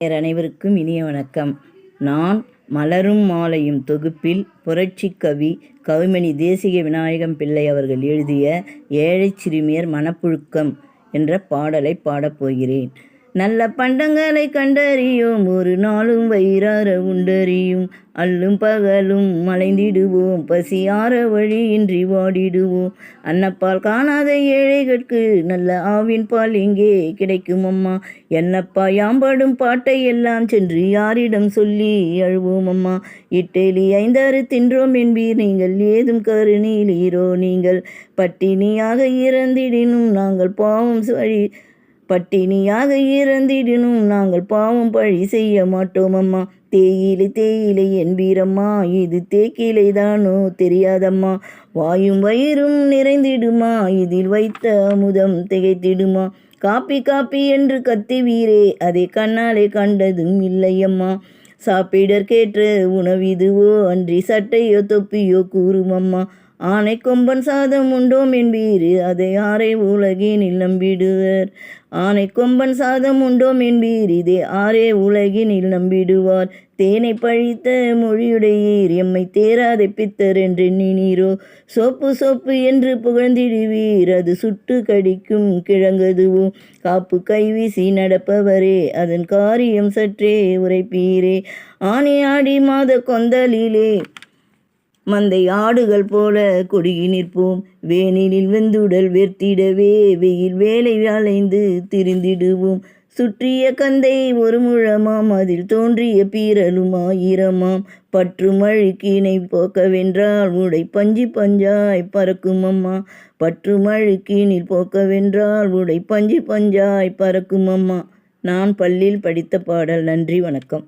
நேயர் அனைவருக்கும் இனிய வணக்கம். நான் மலரும் மாலையும் தொகுப்பில் புரட்சிக் கவி கவிமணி தேசிக விநாயகம் பிள்ளை அவர்கள் எழுதிய ஏழைச் சிறுமியர் மனப்புழுக்கம் என்ற பாடலை பாடப் போகிறேன். நல்ல பண்டங்களை கண்டறியோம் ஒரு நாளும் வயிறார உண்டறியும். அல்லும் பகலும் மலைந்திடுவோம் பசியார வழியின்றி வாடிடுவோம். அன்னப்பால் காணாத ஏழைகளுக்கு நல்ல ஆவின் பால் எங்கே கிடைக்கும் அம்மா? என்னப்பா யாம்படும் பாட்டை எல்லாம் சென்று யாரிடம் சொல்லி அழுவோம் அம்மா? இட்டேலி ஐந்தாறு தின்றோம் என்பீர் நீங்கள் ஏதும் கருணீலீரோ நீங்கள். பட்டினியாக இறந்திடினும் நாங்கள் பாவம் வழி பட்டினியாக இறந்திடணும் நாங்கள் பாவம் பழி செய்ய மாட்டோம் அம்மா. தேயிலை தேயிலை என்பீரம்மா இது தேக்கிலை தானோ தெரியாதம்மா. வாயும் வயிறும் நிறைந்திடுமா. இதில் வைத்த அமுதம் திகைத்திடுமா. காப்பி காப்பி என்று கத்துவீரே. அதை கண்ணாலே கண்டதும் இல்லையம்மா. சாப்பிடற்கேற்ற உணவிதுவோ அன்றி சட்டையோ தொப்பியோ கூறுமம்மா. ஆனை கொம்பன் சாதம் உண்டோம் என்பீர் அதை ஆரை உலகின் இல்லம் விடுவர். ஆனை கொம்பன் சாதம் உண்டோம் என்பீர் இதை ஆரே உலகினில் நம்பிடுவார் தேனை பழித்த மொழியுடையீர் எம்மை தேராதை பித்தர் என்று எண்ணினீரோ? சோப்பு சோப்பு என்று புகழ்ந்திடுவீர் அது சுட்டு கடிக்கும் கிழங்கதுவோ? காப்பு கைவீசி நடப்பவரே அதன் காரியம் சற்றே உரைப்பீரே. ஆணி ஆடி மாத கொந்தலிலே மந்தை ஆடுகள் போல கொடுகி நிற்போம். வேனிலில் வெந்துடல் வெர்த்திடவே வெயில் வேலை அலைந்து திரிந்திடுவோம். சுற்றிய கந்தை ஒரு முழமாம் அதில் தோன்றிய பீரலும் ஆயிரமாம். பற்று மழுக்கினை போக்கவென்றால் உடை பஞ்சு பஞ்சாய் பறக்கும் அம்மா. பற்று மழுக்கினில் போக்கவென்றால் உடை பஞ்சு பஞ்சாய் பறக்கும் அம்மா. நான் பள்ளியில் படித்த பாடல் நன்றி வணக்கம்.